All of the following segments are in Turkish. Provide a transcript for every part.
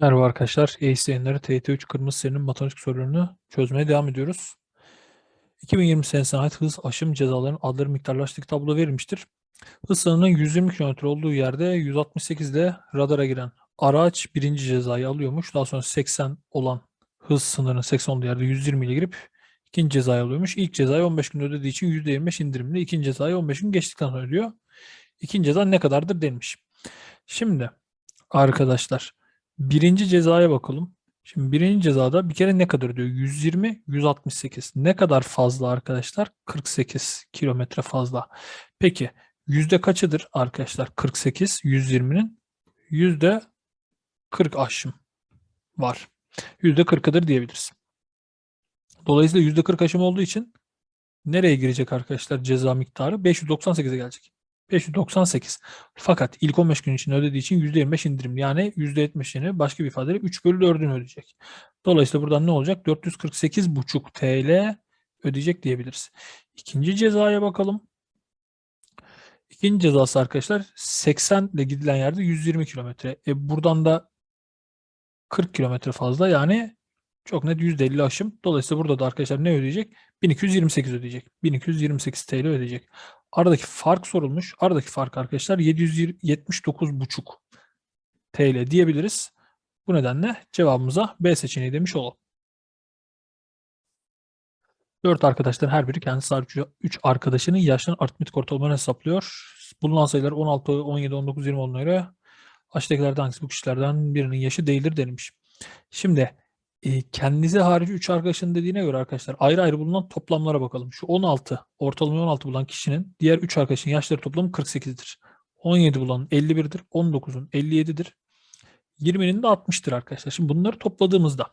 Merhaba arkadaşlar. ACE yayınları TYT3 Kırmızı serinin matematik sorularını çözmeye devam ediyoruz. 2020 senesine ait hız aşım cezalarının adları miktarlaştık tablo verilmiştir. Hız sınırının 120 km olduğu yerde 168 ile radara giren araç birinci cezayı alıyormuş. Daha sonra 80 olan hız sınırının 80 olduğu yerde 120 ile girip ikinci cezayı alıyormuş. İlk cezayı 15 gün ödediği için %25 indirimli. İkinci cezayı 15 gün geçtikten sonra ödüyor. İkinci ceza ne kadardır denmiş. Şimdi arkadaşlar birinci cezaya bakalım. Şimdi birinci cezada bir kere ne kadar diyor? 120, 168. Ne kadar fazla arkadaşlar? 48 kilometre fazla. Peki yüzde kaçıdır arkadaşlar? 48, 120'nin yüzde 40 aşım var. Yüzde 40'ıdır diyebiliriz. Dolayısıyla yüzde 40 aşım olduğu için nereye girecek arkadaşlar ceza miktarı? 598'e gelecek. 598. Fakat ilk 15 gün için ödediği için %25 indirim. Yani %70'ini başka bir ifadeyle 3 bölü 4'ünü ödeyecek. Dolayısıyla buradan ne olacak? 448,5 TL ödeyecek diyebiliriz. İkinci cezaya bakalım. İkinci cezası arkadaşlar 80 ile gidilen yerde 120 kilometre. E buradan da 40 kilometre fazla yani çok net %50 aşım. Dolayısıyla burada da arkadaşlar ne ödeyecek? 1228 ödeyecek. 1228 TL ödeyecek. Aradaki fark sorulmuş. Aradaki fark arkadaşlar 779,5 TL diyebiliriz. Bu nedenle cevabımıza B seçeneği demiş olalım. 4 arkadaşların her biri kendisi hariç 3 arkadaşının yaşlarının aritmetik ortalamalarını hesaplıyor. Bulunan sayılar 16, 17, 19, 20 olduğuna göre aşağıdakilerden hangisi bu kişilerden birinin yaşı değildir denilmiş. Şimdi e, kendinize harici 3 arkadaşın dediğine göre arkadaşlar ayrı ayrı bulunan toplamlara bakalım. Şu 16, ortalama 16 bulan kişinin diğer 3 arkadaşın yaşları toplamı 48'dir. 17 bulan 51'dir. 19'un 57'dir. 20'nin de 60'tır arkadaşlar. Şimdi bunları topladığımızda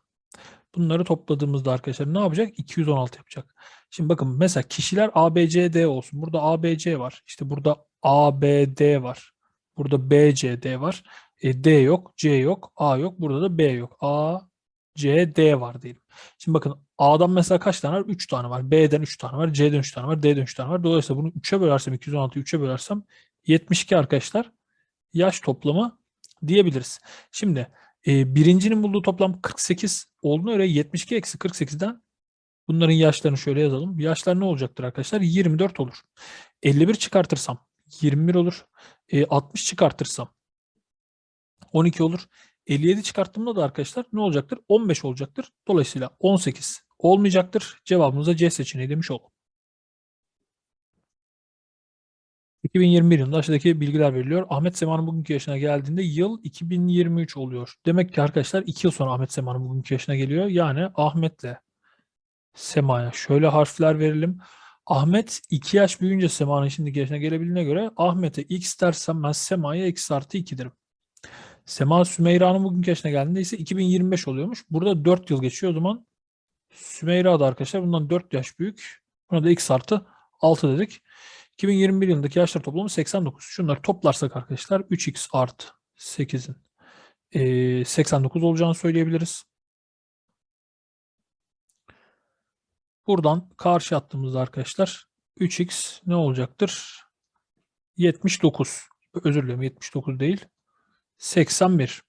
bunları topladığımızda arkadaşlar ne yapacak? 216 yapacak. Şimdi bakın mesela kişiler ABCD olsun. Burada ABC var. İşte burada ABD var. Burada BCD var. E, D yok, C yok, A yok. Burada da B yok. A, C, D var diyelim. Şimdi bakın A'dan mesela kaç tane var? 3 tane var. B'den 3 tane var. C'den 3 tane var. D'den 3 tane var. Dolayısıyla bunu 3'e bölersem 216'yı 3'e bölersem 72 arkadaşlar yaş toplamı diyebiliriz. Şimdi e, birincinin bulduğu toplam 48 olduğuna göre 72 eksi 48'den bunların yaşlarını şöyle yazalım. Yaşlar ne olacaktır arkadaşlar? 24 olur. 51 çıkartırsam 21 olur. E, 60 çıkartırsam 12 olur. 57 çıkarttığımda da arkadaşlar ne olacaktır? 15 olacaktır. Dolayısıyla 18 olmayacaktır. Cevabımız da C seçeneği demiş olalım. 2021 yılında aşağıdaki bilgiler veriliyor. Ahmet Sema'nın bugünkü yaşına geldiğinde yıl 2023 oluyor. Demek ki arkadaşlar 2 yıl sonra Ahmet Sema'nın bugünkü yaşına geliyor. Yani Ahmet'le Sema'ya şöyle harfler verelim. Ahmet 2 yaş büyüyünce Sema'nın şimdiki yaşına gelebildiğine göre Ahmet'e x dersem ben Sema'ya x artı 2 derim. Sema Sümeyra'nın bugünkü yaşına geldiğinde ise 2025 oluyormuş. Burada 4 yıl geçiyor o zaman. Sümeyra da arkadaşlar bundan 4 yaş büyük. Buna da x artı 6 dedik. 2021 yılındaki yaşlar toplamı 89. Şunları toplarsak arkadaşlar 3x artı 8'in e, 89 olacağını söyleyebiliriz. Buradan karşı attığımızda arkadaşlar 3x ne olacaktır? 79. Özür dilerim 79 değil. 81.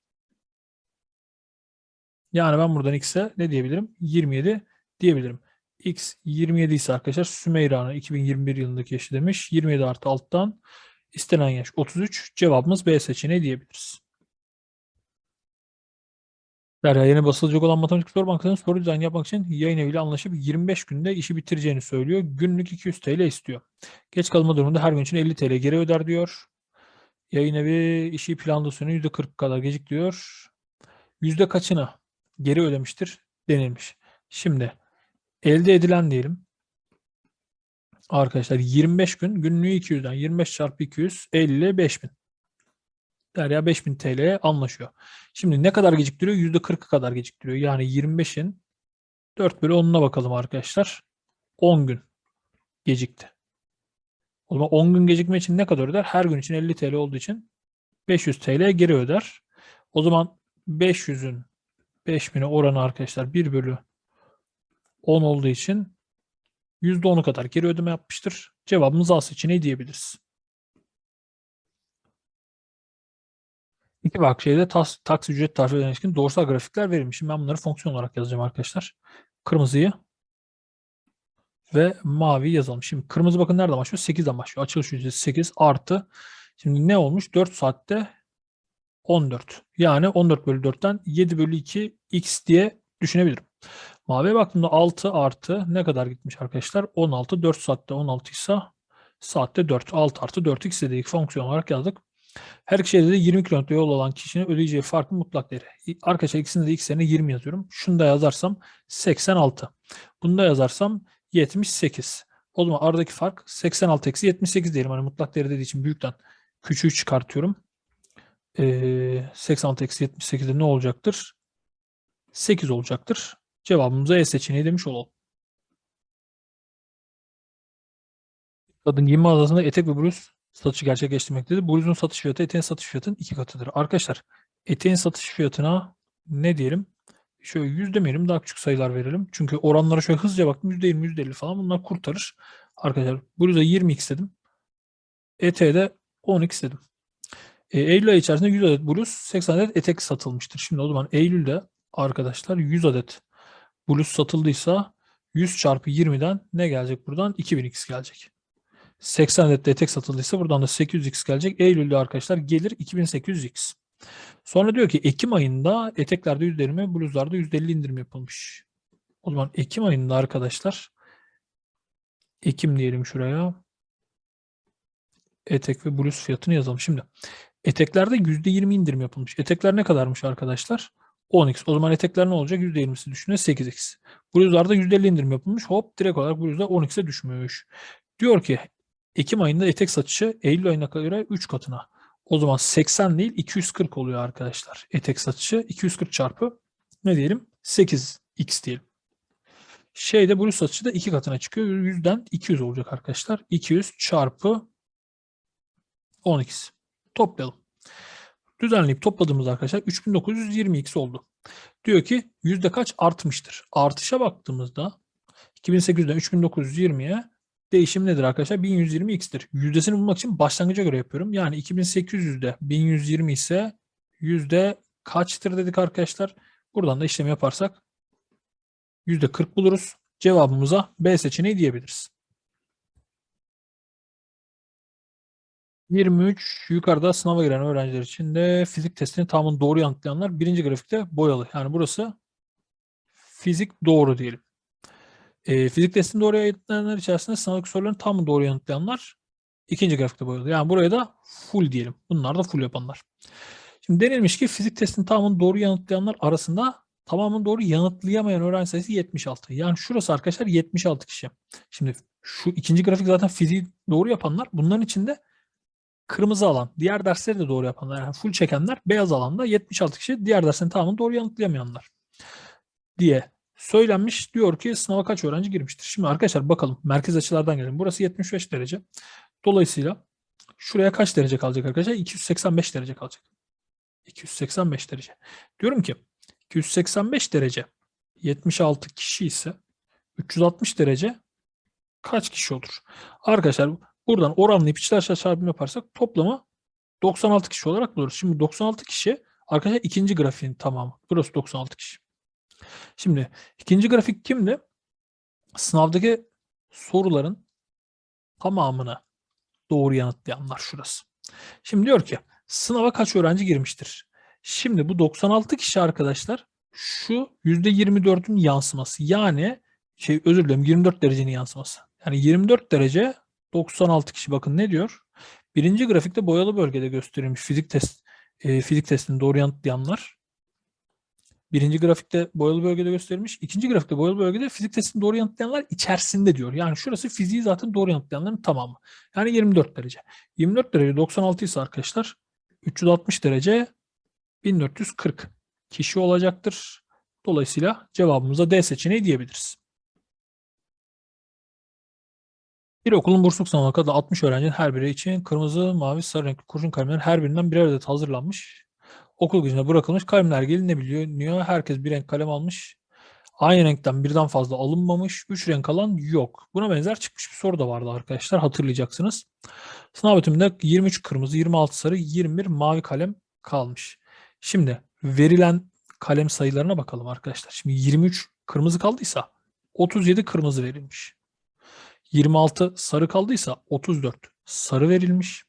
Yani ben buradan x'e ne diyebilirim? 27 diyebilirim. x 27 ise arkadaşlar Sümeyra'nın 2021 yılındaki yaşı demiş. 27 artı alttan istenen yaş 33. Cevabımız B seçeneği diyebiliriz. Derya yeni basılacak olan Matematik Soru Bankası'nın soru dizayn yapmak için yayın eviyle anlaşıp 25 günde işi bitireceğini söylüyor. Günlük 200 TL istiyor. Geç kalma durumunda her gün için 50 TL geri öder diyor. Yayın evi işi planlı sürenin %40 kadar geciktiriyor. Yüzde kaçını geri ödemiştir denilmiş. Şimdi elde edilen diyelim. Arkadaşlar 25 gün günlüğü 200'den 25 çarpı 200 55 bin. Derya 5000 TL'ye anlaşıyor. Şimdi ne kadar geciktiriyor? %40'ı kadar geciktiriyor. Yani 25'in 4 bölü 10'una bakalım arkadaşlar. 10 gün gecikti. O zaman 10 gün gecikme için ne kadar öder? Her gün için 50 TL olduğu için 500 TL geri öder. O zaman 500'ün 5000'e oranı arkadaşlar 1 bölü 10 olduğu için %10'u kadar geri ödeme yapmıştır. Cevabımız A seçeneği diyebiliriz. İki farklı şeyde tas, taksi ücret tariflerine ilişkin doğrusal grafikler verilmiş. Ben bunları fonksiyon olarak yazacağım arkadaşlar. Kırmızıyı ve mavi yazalım. Şimdi kırmızı bakın nereden başlıyor? 8'den başlıyor. Açılış ücreti 8 artı. Şimdi ne olmuş? 4 saatte 14. Yani 14 bölü 4'ten 7 bölü 2 x diye düşünebilirim. Maviye baktığımda 6 artı ne kadar gitmiş arkadaşlar? 16. 4 saatte 16 ise saatte 4. 6 artı 4x dedik fonksiyon olarak yazdık. Her iki şeyde de 20 km yol olan kişinin ödeyeceği farkın mutlak değeri. Arkadaşlar ikisinde de x'lerine 20 yazıyorum. Şunu da yazarsam 86. Bunu da yazarsam 78. O zaman aradaki fark 86 eksi 78 diyelim. Hani mutlak değeri dediği için büyükten küçüğü çıkartıyorum. Ee, 86 eksi 78'de ne olacaktır? 8 olacaktır. Cevabımıza E seçeneği demiş olalım. Kadın giyim mağazasında etek ve bluz satışı gerçekleştirmektedir. Bluzun satış fiyatı eteğin satış fiyatının iki katıdır. Arkadaşlar eteğin satış fiyatına ne diyelim? Şöyle yüz demeyelim daha küçük sayılar verelim. Çünkü oranlara şöyle hızlıca baktım %20 %50 falan bunlar kurtarır. Arkadaşlar bluza 20x dedim. Eteğe de 10x dedim. E, Eylül ayı içerisinde 100 adet bluz 80 adet etek satılmıştır. Şimdi o zaman Eylül'de arkadaşlar 100 adet bluz satıldıysa 100 çarpı 20'den ne gelecek buradan? 2000x gelecek. 80 adet de etek satıldıysa buradan da 800x gelecek. Eylül'de arkadaşlar gelir 2800x. Sonra diyor ki Ekim ayında eteklerde %20, bluzlarda %50 indirim yapılmış. O zaman Ekim ayında arkadaşlar Ekim diyelim şuraya. Etek ve bluz fiyatını yazalım. Şimdi eteklerde %20 indirim yapılmış. Etekler ne kadarmış arkadaşlar? 10x. O zaman etekler ne olacak? %20'si düşünün 8x. Bluzlarda %50 indirim yapılmış. Hop direkt olarak bluzda 10x'e düşmüş. Diyor ki Ekim ayında etek satışı Eylül ayına göre 3 katına. O zaman 80 değil 240 oluyor arkadaşlar. Etek satışı 240 çarpı ne diyelim? 8x diyelim. Şeyde bluz satışı da 2 katına çıkıyor. 100'den 200 olacak arkadaşlar. 200 çarpı 10x. Toplayalım. Düzenleyip topladığımız arkadaşlar 3920x oldu. Diyor ki yüzde kaç artmıştır? Artışa baktığımızda 2800'den 3920'ye değişim nedir arkadaşlar? 1120x'tir. Yüzdesini bulmak için başlangıca göre yapıyorum. Yani 2800'de 1120 ise yüzde kaçtır dedik arkadaşlar. Buradan da işlemi yaparsak yüzde 40 buluruz. Cevabımıza B seçeneği diyebiliriz. 23 yukarıda sınava giren öğrenciler için de fizik testini tamamını doğru yanıtlayanlar birinci grafikte boyalı. Yani burası fizik doğru diyelim. E, fizik testini doğru yanıtlayanlar içerisinde sınavdaki soruların tamamını doğru yanıtlayanlar ikinci grafikte boyalı. Yani buraya da full diyelim. Bunlar da full yapanlar. Şimdi denilmiş ki fizik testinin tamamını doğru yanıtlayanlar arasında tamamını doğru yanıtlayamayan öğrenci sayısı 76. Yani şurası arkadaşlar 76 kişi. Şimdi şu ikinci grafik zaten fiziği doğru yapanlar. Bunların içinde kırmızı alan, diğer dersleri de doğru yapanlar, yani full çekenler, beyaz alanda 76 kişi, diğer derslerin tamamını doğru yanıtlayamayanlar diye söylenmiş. Diyor ki sınava kaç öğrenci girmiştir? Şimdi arkadaşlar bakalım merkez açılardan gelelim. Burası 75 derece. Dolayısıyla şuraya kaç derece kalacak arkadaşlar? 285 derece kalacak. 285 derece. Diyorum ki 285 derece 76 kişi ise 360 derece kaç kişi olur? Arkadaşlar buradan oranlayıp içler çarpım yaparsak toplamı 96 kişi olarak buluruz. Şimdi 96 kişi arkadaşlar ikinci grafiğin tamamı. Burası 96 kişi. Şimdi ikinci grafik kimdi? Sınavdaki soruların tamamını doğru yanıtlayanlar şurası. Şimdi diyor ki sınava kaç öğrenci girmiştir? Şimdi bu 96 kişi arkadaşlar şu %24'ün yansıması. Yani şey özür dilerim 24 derecenin yansıması. Yani 24 derece 96 kişi bakın ne diyor? Birinci grafikte boyalı bölgede gösterilmiş fizik test e, fizik testini doğru yanıtlayanlar Birinci grafikte boyalı bölgede gösterilmiş. İkinci grafikte boyalı bölgede fizik testini doğru yanıtlayanlar içerisinde diyor. Yani şurası fiziği zaten doğru yanıtlayanların tamamı. Yani 24 derece. 24 derece 96 ise arkadaşlar 360 derece 1440 kişi olacaktır. Dolayısıyla cevabımıza D seçeneği diyebiliriz. Bir okulun bursluluk sınavına kadar 60 öğrencinin her biri için kırmızı, mavi, sarı renkli kurşun kalemlerin her birinden birer adet hazırlanmış okul gücüne bırakılmış kalemler gelinabiliyor. Herkes bir renk kalem almış. Aynı renkten birden fazla alınmamış. 3 renk alan yok. Buna benzer çıkmış bir soru da vardı arkadaşlar. Hatırlayacaksınız. Sınav bitiminde 23 kırmızı, 26 sarı, 21 mavi kalem kalmış. Şimdi verilen kalem sayılarına bakalım arkadaşlar. Şimdi 23 kırmızı kaldıysa 37 kırmızı verilmiş. 26 sarı kaldıysa 34 sarı verilmiş.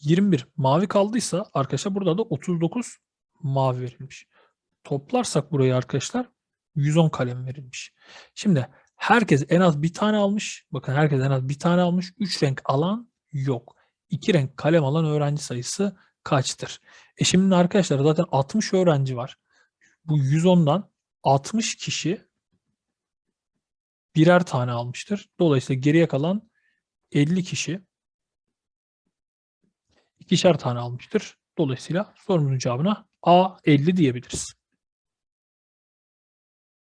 21 mavi kaldıysa arkadaşlar burada da 39 mavi verilmiş. Toplarsak burayı arkadaşlar 110 kalem verilmiş. Şimdi herkes en az bir tane almış. Bakın herkes en az bir tane almış. 3 renk alan yok. 2 renk kalem alan öğrenci sayısı kaçtır? E şimdi arkadaşlar zaten 60 öğrenci var. Bu 110'dan 60 kişi birer tane almıştır. Dolayısıyla geriye kalan 50 kişi ikişer tane almıştır. Dolayısıyla sorumuzun cevabına A 50 diyebiliriz.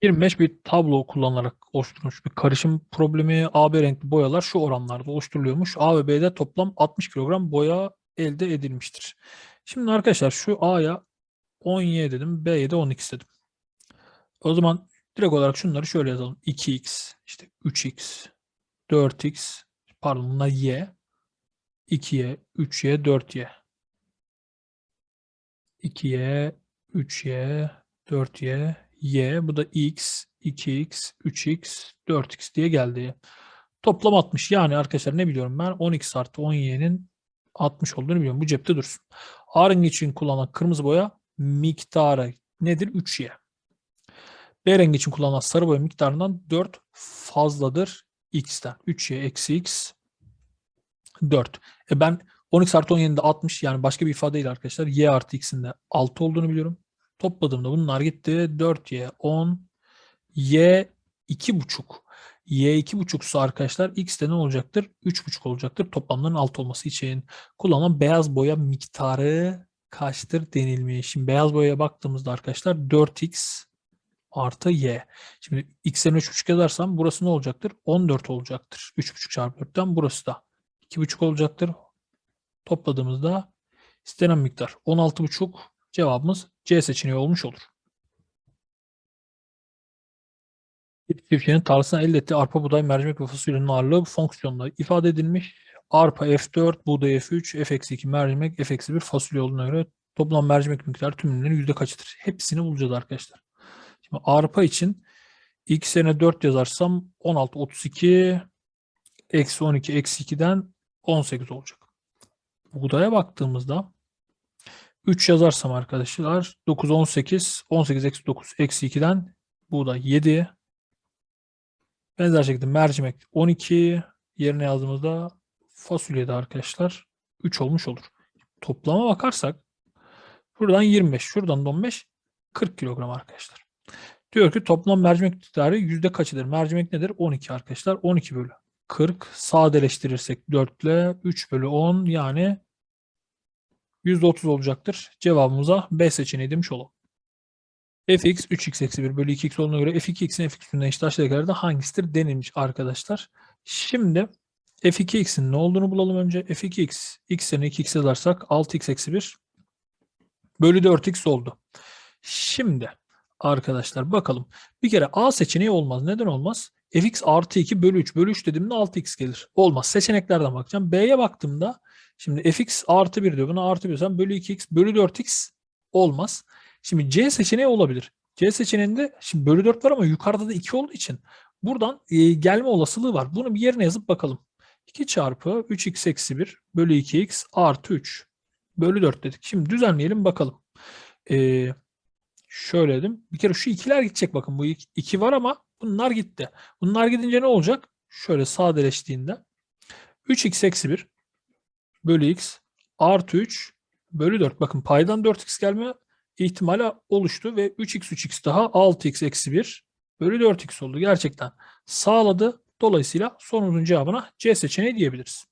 25 bir tablo kullanılarak oluşturulmuş bir karışım problemi. AB renkli boyalar şu oranlarda oluşturuluyormuş. A ve B'de toplam 60 kilogram boya elde edilmiştir. Şimdi arkadaşlar şu A'ya 10Y dedim, B'ye de 12 dedim. O zaman direkt olarak şunları şöyle yazalım. 2x, işte 3x, 4x, pardon bunlar y, 2y, 3y, 4y. 2y, 3y, 4y, y. Bu da x, 2x, 3x, 4x diye geldi. Toplam 60. Yani arkadaşlar ne biliyorum ben? 10x artı 10y'nin 60 olduğunu biliyorum. Bu cepte dursun. A rengi için kullanılan kırmızı boya miktarı nedir? 3y. B rengi için kullanılan sarı boya miktarından 4 fazladır x'ten. 3y eksi x 4. E ben 10x artı 17'de 60 yani başka bir ifade değil arkadaşlar. y artı x'in de 6 olduğunu biliyorum. Topladığımda bunlar gitti. 4y 10 y 2,5 y 2,5'su arkadaşlar x de ne olacaktır? 3,5 olacaktır. Toplamların 6 olması için kullanılan beyaz boya miktarı kaçtır denilmiş. Şimdi beyaz boyaya baktığımızda arkadaşlar 4x artı y. Şimdi x'den 3,5 yazarsam burası ne olacaktır? 14 olacaktır. 3,5 çarpı 4'ten burası da 2,5 olacaktır. Topladığımızda istenen miktar 16,5 cevabımız C seçeneği olmuş olur. Bir çiftçinin tarlasına elde ettiği arpa, buğday, mercimek ve fasulyenin ağırlığı fonksiyonla ifade edilmiş. Arpa F4, buğday F3, F-2 mercimek, F-1 fasulye olduğuna göre toplam mercimek miktarı tüm ürünlerin yüzde kaçıdır? Hepsini bulacağız arkadaşlar. Şimdi arpa için x yerine 4 yazarsam 16, 32, eksi 12, eksi 2'den 18 olacak. Buğdaya baktığımızda 3 yazarsam arkadaşlar 9, 18, 18 eksi 9 eksi 2'den buğday 7. Benzer şekilde mercimek 12 yerine yazdığımızda fasulye de arkadaşlar 3 olmuş olur. Toplama bakarsak buradan 25, şuradan da 15, 40 kilogram arkadaşlar. Diyor ki toplam mercimek miktarı yüzde kaçıdır? Mercimek nedir? 12 arkadaşlar. 12 bölü 40. Sadeleştirirsek 4 ile 3 bölü 10 yani %30 olacaktır. Cevabımıza B seçeneği demiş olalım. fx 3x eksi 1 bölü 2x olduğuna göre f2x'in f2'sinden eşit aşağıdakilerden hangisidir denilmiş arkadaşlar. Şimdi f2x'in ne olduğunu bulalım önce. f2x x yerine 2x yazarsak 6x eksi 1 bölü 4x oldu. Şimdi arkadaşlar bakalım. Bir kere A seçeneği olmaz. Neden olmaz? Fx artı 2 bölü 3 bölü 3 dediğimde 6x gelir. Olmaz. Seçeneklerden bakacağım. B'ye baktığımda şimdi fx artı 1 diyor. Buna artı 1 diyorsam bölü 2x bölü 4x olmaz. Şimdi C seçeneği olabilir. C seçeneğinde şimdi bölü 4 var ama yukarıda da 2 olduğu için buradan e, gelme olasılığı var. Bunu bir yerine yazıp bakalım. 2 çarpı 3x eksi 1 bölü 2x artı 3 bölü 4 dedik. Şimdi düzenleyelim bakalım. Eee şöyle dedim. Bir kere şu ikiler gidecek bakın. Bu iki var ama bunlar gitti. Bunlar gidince ne olacak? Şöyle sadeleştiğinde 3x eksi 1 bölü x artı 3 bölü 4. Bakın paydan 4x gelme ihtimali oluştu ve 3x 3x daha 6x eksi 1 bölü 4x oldu. Gerçekten sağladı. Dolayısıyla sorumuzun cevabına C seçeneği diyebiliriz.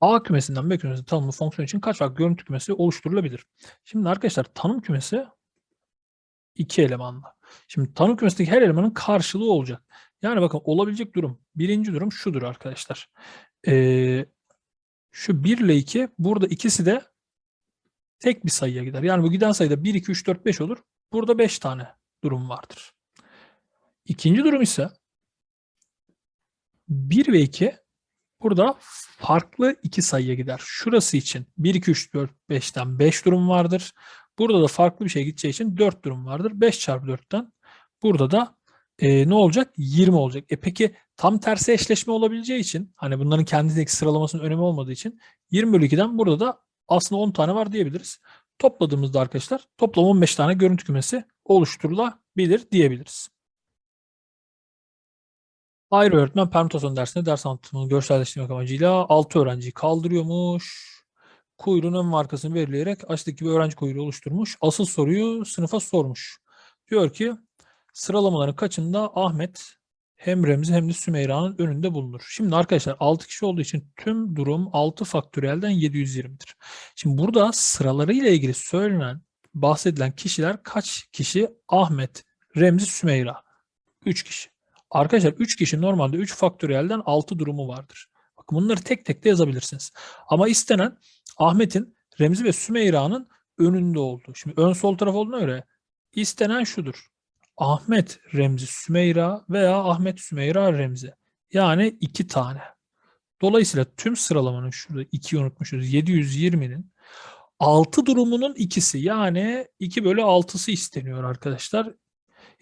A kümesinden B kümesine tanımlı fonksiyon için kaç farklı görüntü kümesi oluşturulabilir? Şimdi arkadaşlar tanım kümesi iki elemanlı. Şimdi tanım kümesindeki her elemanın karşılığı olacak. Yani bakın olabilecek durum. Birinci durum şudur arkadaşlar. Ee, şu 1 ile 2 burada ikisi de tek bir sayıya gider. Yani bu giden sayıda 1, 2, 3, 4, 5 olur. Burada 5 tane durum vardır. İkinci durum ise 1 ve 2 burada farklı iki sayıya gider. Şurası için 1, 2, 3, 4, 5'ten 5 durum vardır. Burada da farklı bir şey gideceği için 4 durum vardır. 5 çarpı 4'ten burada da e, ne olacak? 20 olacak. E peki tam tersi eşleşme olabileceği için hani bunların kendindeki sıralamasının önemi olmadığı için 20 bölü 2'den burada da aslında 10 tane var diyebiliriz. Topladığımızda arkadaşlar toplam 15 tane görüntü kümesi oluşturulabilir diyebiliriz. Ayrı öğretmen permütasyon dersinde ders anlatımını görselleştirmek amacıyla 6 öğrenciyi kaldırıyormuş. Kuyruğun ön ve arkasını belirleyerek aşağıdaki bir öğrenci kuyruğu oluşturmuş. Asıl soruyu sınıfa sormuş. Diyor ki sıralamaların kaçında Ahmet hem Remzi hem de Sümeyra'nın önünde bulunur. Şimdi arkadaşlar 6 kişi olduğu için tüm durum 6 faktöriyelden 720'dir. Şimdi burada sıralarıyla ilgili söylenen, bahsedilen kişiler kaç kişi? Ahmet, Remzi, Sümeyra. 3 kişi. Arkadaşlar 3 kişi normalde 3 faktöriyelden 6 durumu vardır. Bakın bunları tek tek de yazabilirsiniz. Ama istenen Ahmet'in, Remzi ve Sümeyra'nın önünde olduğu. Şimdi ön sol taraf olduğuna göre istenen şudur. Ahmet, Remzi, Sümeyra veya Ahmet, Sümeyra, Remzi. Yani iki tane. Dolayısıyla tüm sıralamanın şurada 2'yi unutmuşuz. 720'nin 6 durumunun ikisi yani 2 bölü 6'sı isteniyor arkadaşlar.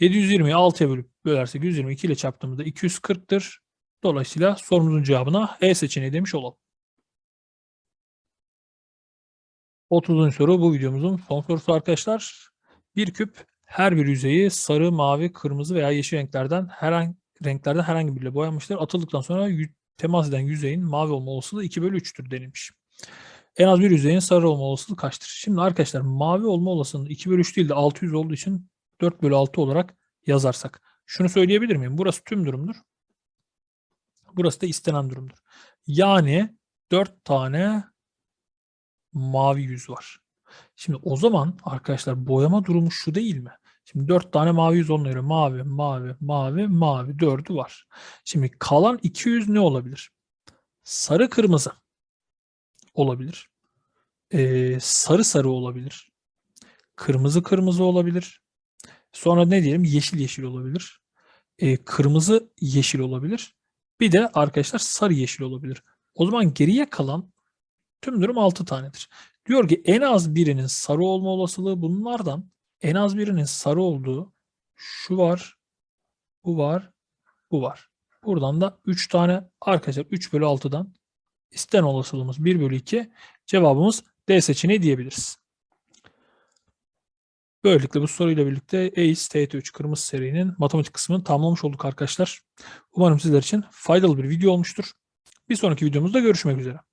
720'yi 6'ya bölüp bölersek 122 ile çarptığımızda 240'tır. Dolayısıyla sorumuzun cevabına E seçeneği demiş olalım. 30. soru bu videomuzun son sorusu arkadaşlar. Bir küp her bir yüzeyi sarı, mavi, kırmızı veya yeşil renklerden herhangi renklerden herhangi biriyle boyanmıştır. Atıldıktan sonra temas eden yüzeyin mavi olma olasılığı 2 bölü 3'tür denilmiş. En az bir yüzeyin sarı olma olasılığı kaçtır? Şimdi arkadaşlar mavi olma olasılığı 2 bölü 3 değil de 600 olduğu için 4 bölü 6 olarak yazarsak. Şunu söyleyebilir miyim? Burası tüm durumdur. Burası da istenen durumdur. Yani 4 tane mavi yüz var. Şimdi o zaman arkadaşlar boyama durumu şu değil mi? Şimdi 4 tane mavi yüz onlara göre mavi, mavi, mavi, mavi 4'ü var. Şimdi kalan 200 ne olabilir? Sarı kırmızı olabilir. Ee, sarı sarı olabilir. Kırmızı kırmızı olabilir. Sonra ne diyelim? Yeşil yeşil olabilir. Ee, kırmızı yeşil olabilir. Bir de arkadaşlar sarı yeşil olabilir. O zaman geriye kalan tüm durum 6 tanedir. Diyor ki en az birinin sarı olma olasılığı bunlardan en az birinin sarı olduğu şu var, bu var, bu var. Buradan da 3 tane arkadaşlar 3 bölü 6'dan isten olasılığımız 1 bölü 2 cevabımız D seçeneği diyebiliriz. Böylelikle bu soruyla birlikte ACE TET3 kırmızı serinin matematik kısmını tamamlamış olduk arkadaşlar. Umarım sizler için faydalı bir video olmuştur. Bir sonraki videomuzda görüşmek üzere.